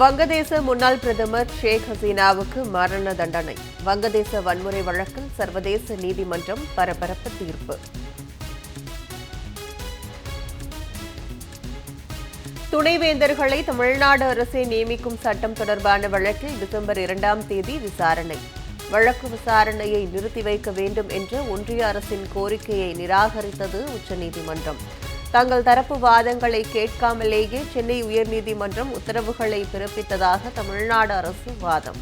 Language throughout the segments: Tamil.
வங்கதேச முன்னாள் பிரதமர் ஷேக் ஹசீனாவுக்கு மரண தண்டனை. வங்கதேச வன்முறை வழக்கில் சர்வதேச நீதிமன்றம் பரபரப்பு தீர்ப்பு. துணைவேந்தர்களை தமிழ்நாடு அரசே நியமிக்கும் சட்டம் தொடர்பான வழக்கில் டிசம்பர் இரண்டாம் தேதி விசாரணை. வழக்கு விசாரணையை நிறுத்தி வைக்க வேண்டும் என்ற ஒன்றிய அரசின் கோரிக்கையை நிராகரித்தது உச்சநீதிமன்றம். தங்கள் தரப்பு வாதங்களை கேட்காமலேயே சென்னை உயர்நீதிமன்றம் உத்தரவுகளை பிறப்பித்ததாக தமிழ்நாடு அரசு வாதம்.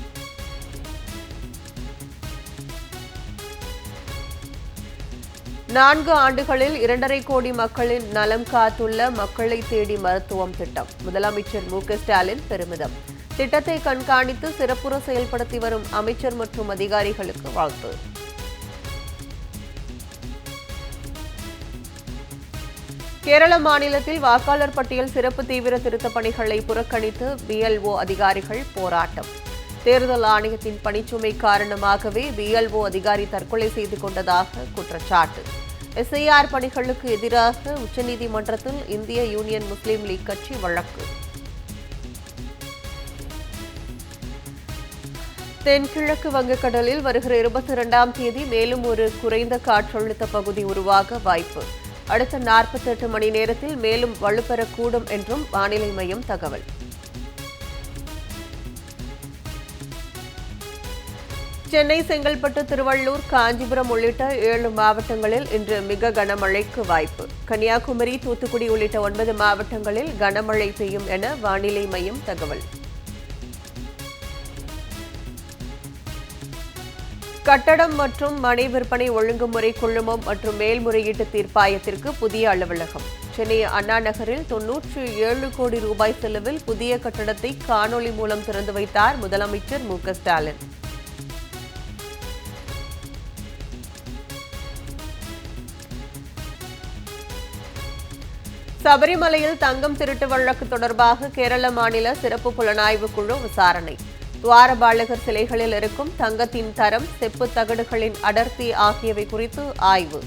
நான்கு ஆண்டுகளில் இரண்டரை கோடி மக்களின் நலம் காத்துள்ள மக்களை தேடி மருத்துவம் திட்டம். முதலமைச்சர் மு ஸ்டாலின் பெருமிதம். திட்டத்தை கண்காணித்து சிறப்புற செயல்படுத்தி வரும் அமைச்சர் மற்றும் அதிகாரிகளுக்கு வாழ்த்து. கேரள மாநிலத்தில் வாக்காளர் பட்டியல் சிறப்பு தீவிர திருத்தப் பணிகளை புறக்கணித்து பிஎல்ஓ அதிகாரிகள் போராட்டம். தேர்தல் ஆணையத்தின் பணிச்சுமை காரணமாகவே பிஎல்ஓ அதிகாரி தற்கொலை செய்து கொண்டதாக குற்றச்சாட்டு. எஸ்ஐஆர் பணிகளுக்கு எதிராக உச்சநீதிமன்றத்தில் இந்திய யூனியன் முஸ்லீம் லீக் கட்சி வழக்கு. தென்கிழக்கு வங்கக்கடலில் வருகிற இருபத்தி இரண்டாம் தேதி மேலும் ஒரு குறைந்த காற்றழுத்த பகுதி உருவாக வாய்ப்பு. அடுத்த நாற்பத்தெட்டு மணி நேரத்தில் மேலும் வலுப்பெறக்கூடும் என்றும் வானிலை மையம் தகவல். சென்னை செங்கல்பட்டு திருவள்ளூர் காஞ்சிபுரம் உள்ளிட்ட ஏழு மாவட்டங்களில் இன்று மிக கனமழைக்கு வாய்ப்பு. கன்னியாகுமரி தூத்துக்குடி உள்ளிட்ட ஒன்பது மாவட்டங்களில் கனமழை பெய்யும் என வானிலை மையம் தகவல். கட்டடம் மற்றும் மனை விற்பனை ஒழுங்குமுறை குழுமம் மற்றும் மேல்முறையீட்டு தீர்ப்பாயத்திற்கு புதிய அலுவலகம். சென்னை அண்ணா நகரில் தொன்னூற்றி ஏழு கோடி ரூபாய் செலவில் புதிய கட்டடத்தை காணொலி மூலம் திறந்து வைத்தார் முதலமைச்சர் மு ஸ்டாலின். சபரிமலையில் தங்கம் திருட்டு வழக்கு தொடர்பாக கேரள மாநில சிறப்பு புலனாய்வு குழு விசாரணை. துவாரபாலகர் சிலைகளில் இருக்கும் தங்கத்தின் தரம் செப்பு தகடுகளின் அடர்த்தி ஆகியவை குறித்து ஆய்வு.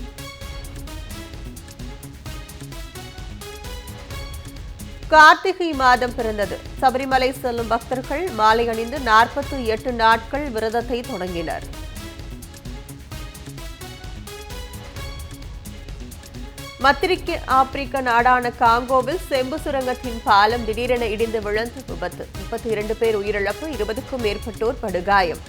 கார்த்திகை மாதம் பிறந்தது. சபரிமலை செல்லும் பக்தர்கள் மாலை அணிந்து நாற்பத்தி எட்டு நாட்கள் விரதத்தை தொடங்கினர். மத்திரிக்க ஆப்பிரிக்க நாடான காங்கோவில் செம்பு சுரங்கத்தின் பாலம் திடீரென இடிந்து விழுந்து விபத்து. முப்பத்தி இரண்டு பேர் உயிரிழப்பு இருபதுக்கும் மேற்பட்டோர் படுகாயம்.